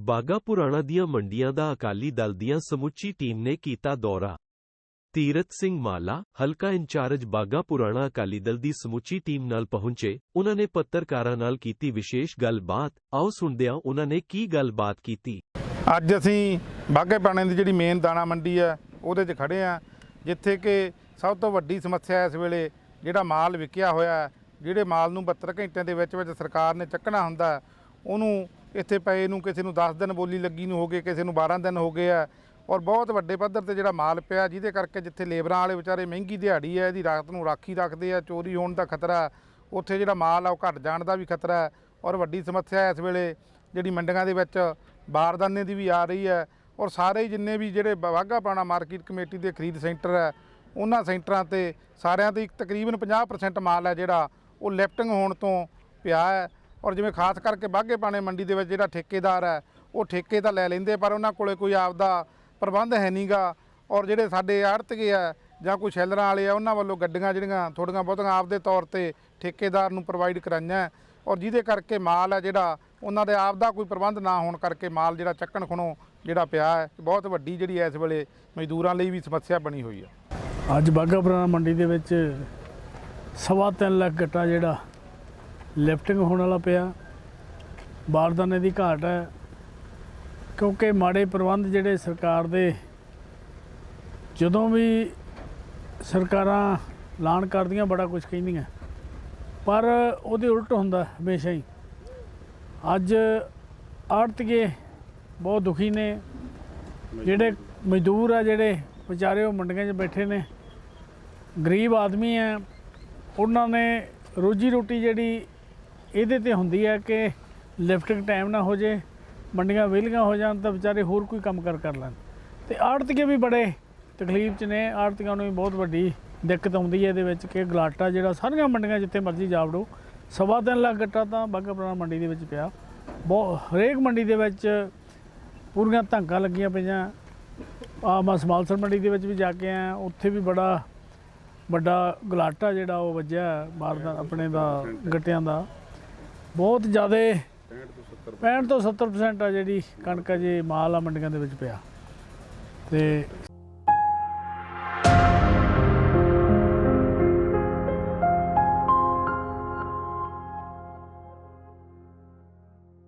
ਬਾਗਾ ਪੁਰਾਣਾ ਦੀਆਂ ਮੰਡੀਆਂ ਦਾ ਅਕਾਲੀ ਦਲ ਦੀਆਂ ਸਮੁੱਚੀ ਟੀਮ ਨੇ ਕੀਤਾ ਦੌਰਾ। ਤੀਰਤ ਸਿੰਘ ਮਾਲਾ ਹਲਕਾ ਇੰਚਾਰਜ ਬਾਗਾ ਪੁਰਾਣਾ ਅਕਾਲੀ ਦਲ ਦੀ ਸਮੁੱਚੀ ਟੀਮ ਨਾਲ ਪਹੁੰਚੇ ਉਹਨਾਂ ਨੇ ਪੱਤਰਕਾਰਾਂ ਨਾਲ ਕੀਤੀ ਵਿਸ਼ੇਸ਼ ਗੱਲਬਾਤ। ਆਓ ਸੁਣਦੇ ਹਾਂ ਉਹਨਾਂ ਨੇ ਕੀ ਗੱਲਬਾਤ ਕੀਤੀ? ਅੱਜ ਅਸੀਂ ਬਾਘੇ ਪਾਣੇ ਦੀ ਜਿਹੜੀ ਮੇਨ ਦਾਣਾ ਮੰਡੀ ਹੈ ਉਹਦੇ 'ਚ ਖੜੇ ਆ ਜਿੱਥੇ ਕਿ ਸਭ ਤੋਂ ਵੱਡੀ ਸਮੱਸਿਆ ਇਸ ਵੇਲੇ ਜਿਹੜਾ ਮਾਲ ਵਿਕਿਆ ਹੋਇਆ ਹੈ, ਜਿਹੜੇ ਮਾਲ ਨੂੰ 72 ਘੰਟਿਆਂ ਦੇ ਵਿੱਚ ਵਿੱਚ ਸਰਕਾਰ ਨੇ ਚੱਕਣਾ ਹੁੰਦਾ ਹੈ, ਉਹਨੂੰ ਇੱਥੇ ਪਏ ਨੂੰ, ਕਿਸੇ ਨੂੰ 10 ਦਿਨ ਬੋਲੀ ਲੱਗੀ ਨੂੰ ਹੋ ਗਏ, ਕਿਸੇ ਨੂੰ 12 ਦਿਨ ਹੋ ਗਏ ਆ। ਔਰ ਬਹੁਤ ਵੱਡੇ ਪੱਧਰ ਤੇ ਜਿਹੜਾ ਮਾਲ ਪਿਆ, ਜਿਹਦੇ ਕਰਕੇ ਜਿੱਥੇ ਲੇਬਰਾਂ ਵਾਲੇ ਵਿਚਾਰੇ ਮਹਿੰਗੀ ਦਿਹਾੜੀ ਹੈ, ਇਹਦੀ ਰਾਤ ਨੂੰ ਰਾਖੀ ਰੱਖਦੇ ਆ, ਚੋਰੀ ਹੋਣ ਦਾ ਖਤਰਾ, ਉੱਥੇ ਜਿਹੜਾ ਮਾਲ ਆ ਉਹ ਘਟ ਜਾਣ ਦਾ ਵੀ ਖਤਰਾ ਔਰ ਵੱਡੀ ਸਮੱਸਿਆ ਇਸ ਵੇਲੇ ਜਿਹੜੀ ਮੰਡੀਆਂ ਦੇ ਵਿੱਚ ਬਾਰਦਾਨੇ ਦੀ ਵੀ ਆ ਰਹੀ ਹੈ। ਔਰ ਸਾਰੇ ਜਿੰਨੇ ਵੀ ਜਿਹੜੇ ਵਾਘਾ ਪਾਣਾ ਮਾਰਕੀਟ ਕਮੇਟੀ ਦੇ ਖਰੀਦ ਸੈਂਟਰ ਹੈ, ਉਹਨਾਂ ਸੈਂਟਰਾਂ ਤੇ ਸਾਰਿਆਂ ਤੇ ਤਕਰੀਬਨ 50% ਮਾਲ ਹੈ ਜਿਹੜਾ ਉਹ ਲਿਫਟਿੰਗ ਹੋਣ ਤੋਂ ਪਿਆ ਹੈ। ਔਰ ਜਿਵੇਂ ਖਾਸ ਕਰਕੇ ਬਾਘੇ ਪਾਣੇ ਮੰਡੀ ਦੇ ਵਿੱਚ ਜਿਹੜਾ ਠੇਕੇਦਾਰ ਹੈ, ਉਹ ਠੇਕੇ ਤਾਂ ਲੈ ਲੈਂਦੇ, ਪਰ ਉਹਨਾਂ ਕੋਲੇ ਕੋਈ ਆਪਦਾ ਪ੍ਰਬੰਧ ਹੈ ਨਹੀਂਗਾ ਔਰ ਜਿਹੜੇ ਸਾਡੇ ਆੜਤਗੇ ਆ ਜਾਂ ਕੋਈ ਸ਼ੈਲਰਾਂ ਵਾਲੇ ਆ, ਉਹਨਾਂ ਵੱਲੋਂ ਗੱਡੀਆਂ ਜਿਹੜੀਆਂ ਥੋੜੀਆਂ ਬਹੁਤੀਆਂ ਆਪਦੇ ਤੌਰ ਤੇ ਠੇਕੇਦਾਰ ਨੂੰ ਪ੍ਰੋਵਾਈਡ ਕਰਾਈਆਂ ਔਰ ਜਿਹਦੇ ਕਰਕੇ ਮਾਲ ਹੈ ਜਿਹੜਾ, ਉਹਨਾਂ ਦੇ ਆਪ ਦਾ ਕੋਈ ਪ੍ਰਬੰਧ ਨਾ ਹੋਣ ਕਰਕੇ ਮਾਲ ਜਿਹੜਾ ਚੱਕਣ ਖਣੋ ਜਿਹੜਾ ਪਿਆ ਹੈ, ਬਹੁਤ ਵੱਡੀ ਜਿਹੜੀ ਇਸ ਵੇਲੇ ਮਜ਼ਦੂਰਾਂ ਲਈ ਵੀ ਸਮੱਸਿਆ ਬਣੀ ਹੋਈ ਹੈ ਅੱਜ ਬਾਘਾ ਪੁਰਾਣਾ ਮੰਡੀ ਦੇ ਵਿੱਚ ਸਵਾ ਤਿੰਨ ਲੱਖ ਗੱਟਾ ਜਿਹੜਾ ਲਿਫਟਿੰਗ ਹੋਣ ਵਾਲਾ ਪਿਆ। ਬਾਰਦਾਨੇ ਦੀ ਘਾਟ ਹੈ। ਕਿਉਂਕਿ ਮਾੜੇ ਪ੍ਰਬੰਧ ਜਿਹੜੇ ਸਰਕਾਰ ਦੇ, ਜਦੋਂ ਵੀ ਸਰਕਾਰਾਂ ਐਲਾਨ ਕਰਦੀਆਂ, ਬੜਾ ਕੁਝ ਕਹਿੰਦੀਆਂ। ਪਰ ਉਹਦੇ ਉਲਟ ਹੁੰਦਾ ਹਮੇਸ਼ਾ ਹੀ। ਅੱਜ ਆੜਤੀਏ ਬਹੁਤ ਦੁਖੀ ਨੇ। ਜਿਹੜੇ ਮਜ਼ਦੂਰ ਆ, ਜਿਹੜੇ ਵਿਚਾਰੇ ਉਹ ਮੰਡੀਆਂ 'ਚ ਬੈਠੇ ਨੇ। ਗਰੀਬ ਆਦਮੀ ਆ ਉਹਨਾਂ ਨੇ ਰੋਜੀ ਰੋਟੀ ਜਿਹੜੀ ਇਹਦੇ ਤੇ ਹੁੰਦੀ ਹੈ ਕਿ ਲਿਫਟਿੰਗ ਟਾਈਮ ਨਾ ਹੋ ਜੇ, ਮੰਡੀਆਂ ਵਿਹਲੀਆਂ ਹੋ ਜਾਣ ਤਾਂ ਵਿਚਾਰੇ ਹੋਰ ਕੋਈ ਕੰਮ ਕਰ ਕਰ ਲੈਣ। ਤੇ ਆੜਤੀਏ ਵੀ ਬੜੇ ਤਕਲੀਫ 'ਚ ਨੇ, ਆੜਤੀਆਂ ਨੂੰ ਵੀ ਬਹੁਤ ਵੱਡੀ ਦਿੱਕਤ ਆਉਂਦੀ ਹੈ ਇਹਦੇ ਵਿੱਚ ਕਿ ਗਲਾਟਾ ਜਿਹੜਾ ਸਾਰੀਆਂ ਮੰਡੀਆਂ ਜਿੱਥੇ ਮਰਜ਼ੀ ਜਾ ਵੜੋ, ਸਵਾ ਤਿੰਨ ਲੱਖ ਗੱਟਾ ਤਾਂ ਬਾਘਾ ਪੁਰਾਣਾ ਮੰਡੀ ਦੇ ਵਿੱਚ ਪਿਆ। ਬਹੁਤ ਹਰੇਕ ਮੰਡੀ ਦੇ ਵਿੱਚ ਪੂਰੀਆਂ ਧੰਕਾਂ ਲੱਗੀਆਂ ਪਈਆਂ। ਆ ਮੈਂ ਸਮਾਲਸਰ ਮੰਡੀ ਦੇ ਵਿੱਚ ਵੀ ਜਾ ਕੇ ਆਇਆ, ਉੱਥੇ ਵੀ ਬੜਾ ਵੱਡਾ ਗਲਾਟਾ ਜਿਹੜਾ ਉਹ ਵੱਜਿਆ, ਬਾਹਰ ਦਾ, ਆਪਣੇ ਦਾ, ਗੱਟਿਆਂ ਦਾ। ਬਹੁਤ ਜ਼ਿਆਦਾ 65 ਤੋਂ 70% ਆ ਜਿਹੜੀ ਕਣਕ ਜੀ ਮਾਲ ਆ ਮੰਡੀਆਂ ਦੇ ਵਿੱਚ ਪਿਆ। ਤੇ